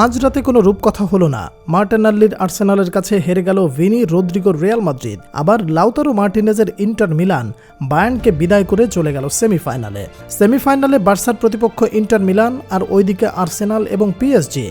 আজ রাতে কোনো রূপকথা হলো না। মার্টেনাল্লির আর্সেনালের কাছে হেরে গেল ভিনি রোদ্রিগোর রিয়াল মাদ্রিদ। আবার লাউতারো মার্টিনেজের ইন্টার মিলান বায়ানকে বিদায় করে চলে গেল সেমিফাইনালে। সেমিফাইনালে বার্সার প্রতিপক্ষ ইন্টার মিলান আর ওইদিকে আর্সেনাল এবং পিএসজি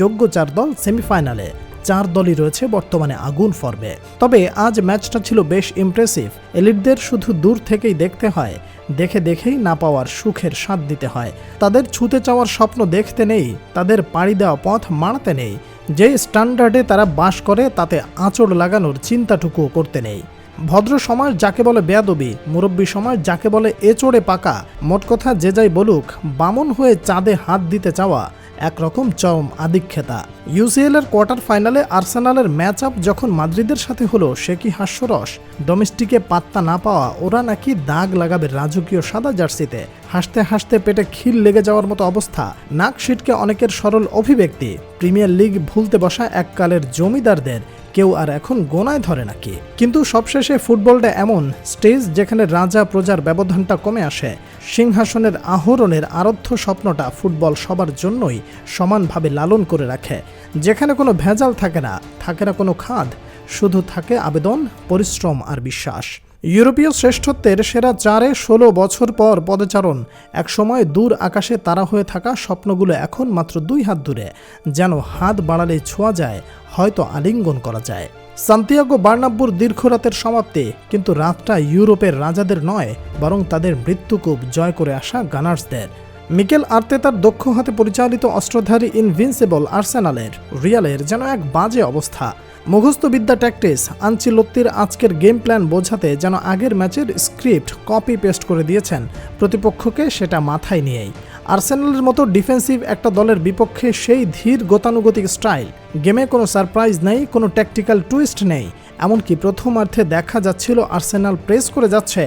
যোগ্য চার দল সেমিফাইনালে। চার দলই রয়েছে বর্তমানে আগুন ফর্মে। তবে আজ ম্যাচটা ছিল বেশ ইমপ্রেসিভ এলিটদের শুধু দূর থেকেই দেখতে হয়। দেখে দেখেই না পাওয়ার সুখের স্বাদ দিতে হয়। তাদের ছুতে চাওয়ার স্বপ্ন দেখতে নেই। তাদের পাড়ি দেওয়া পথ মারতে নেই। যে স্ট্যান্ডার্ডে তারা বাস করে, তাতে আঁচড় লাগানোর চিন্তাটুকুও করতে নেই। ভদ্র সমাজ যাকে বলে বেয়াদবি, মুরব্বী সমাজ যাকে বলে এচড়ে পাকা, মোট কথা যে যাই বলুক, বামন হয়ে চাঁদে হাত দিতে চাওয়া একরকম চরম আদিক্ষেতা। ইউসিএল এর কোয়ার্টার ফাইনালে আর্সেনালের ম্যাচ আপ যখন মাদ্রিদের সাথে হলো, সে কি হাস্যরস? ডোমেস্টিকে পাত্তা না পাওয়া ওরা নাকি দাগ লাগাবে রাজকীয় সাদা জার্সিতে। হাসতে হাসতে পেটে খিল লেগে যাওয়ার মতো অবস্থা। নাক সিটকে অনেকের সরল অভিব্যক্তি। প্রিমিয়ার লিগ ভুলতে বসা এককালের জমিদারদের কেউ আর এখন গোনায় ধরে নাকি? কিন্তু সবশেষে ফুটবলটা এমন, স্টেজ যেখানে রাজা প্রজার ব্যবধানটা কমে আসে। সিংহাসনের আহরণের আরাধ্য স্বপ্নটা ফুটবল সবার জন্যই সমানভাবে লালন করে রাখে। যেখানে কোনো ভেজাল থাকে না থাকে না কোনো খাদ, শুধু থাকে আবেদন, পরিশ্রম আর বিশ্বাস। ইউরোপীয় শ্রেষ্ঠত্বের সেরা চারে ষোলো বছর পর পদচারণ, একসময় দূর আকাশে তারা হয়ে থাকা স্বপ্নগুলো এখন মাত্র দুই হাত দূরে, যেন হাত বাড়ালে ছোঁয়া যায়, হয়তো আলিঙ্গন করা যায়। সান্তিয়াগো বার্নাব্বুর দীর্ঘ রাতের সমাপ্তি, কিন্তু রাতটা ইউরোপের রাজাদের নয়, বরং তাদের মৃত্যুকূপ জয় করে আসা গানার্সদের। মিকেল আর্তেতার দক্ষ হাতে পরিচালিত অস্ত্রধারী ইনভিনসিবল আর্সেনালের, রিয়ালের যেন এক বাজে অবস্থা। মুখস্থ বিদ্যা ট্যাকটিস আঞ্চিলত্তির আজকের গেম প্ল্যান বোঝাতে যেন আগের ম্যাচের স্ক্রিপ্ট কপি পেস্ট করে দিয়েছেন, প্রতিপক্ষকে সেটা মাথায় নিয়েই। আর্সেনালের মতো ডিফেন্সিভ একটা দলের বিপক্ষে সেই ধীর গতানুগতিক স্টাইল। গেমে কোনো সারপ্রাইজ নেই, কোনো ট্যাকটিক্যাল টুইস্ট নেই। এমনকি প্রথমার্ধে দেখা যাচ্ছিল আর্সেনাল প্রেস করে যাচ্ছে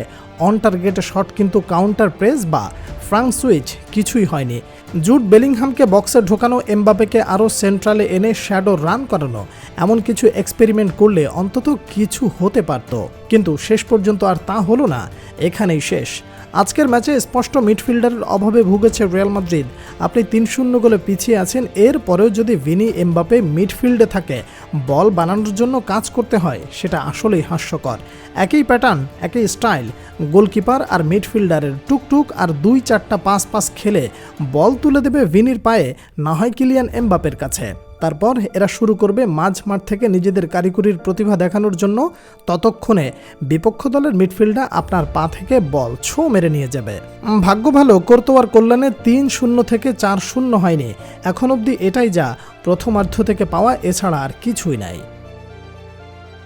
অন টার্গেটে শট কিন্তু কাউন্টার প্রেস বা ফ্রাঙ্ক সুইচ কিছুই হয়নি। জুট বেলিংহামকে বক্সে ঢোকানো এমবাপেকে আরও সেন্ট্রালে এনে শ্যাডো রান করানো, এমন কিছু এক্সপেরিমেন্ট করলে অন্তত কিছু হতে পারত। কিন্তু শেষ পর্যন্ত আর তা হলো না, এখানেই শেষ। আজকের ম্যাচে স্পষ্ট মিডফিল্ডারের অভাবে ভুগেছে রিয়াল মাদ্রিদ। আপনি তিন শূন্য গোলে পিছিয়ে আছেন এর পরেও যদি ভিনি এমবাপে মিডফিল্ডে থাকে, বল বানানোর জন্য কাজ করতে হয়, সেটা আসলেই হাস্যকর। একই প্যাটার্ন একই স্টাইল গোলকিপার আর মিডফিল্ডারের টুকটুক আর দুই চারটা পাস পাস খেলে বল তুলে দেবে ভিনির পায়ে, না হয় কিলিয়ান এমবাপের কাছে। তারপর এরা শুরু করবে মাঝ মাঠ থেকে নিজেদের কারিগরির প্রতিভা দেখানোর জন্য। ততক্ষণে বিপক্ষ দলের মিডফিল্ডার আপনার পা থেকে বল ছো মেরে নিয়ে যাবে। ভাগ্য ভালো, কর্তোয়ার কল্যাণে তিন শূন্য থেকে চার শূন্য হয়নি। এখন অবধি এটাই যা প্রথমার্ধ থেকে পাওয়া, এছাড়া আর কিছুই নাই।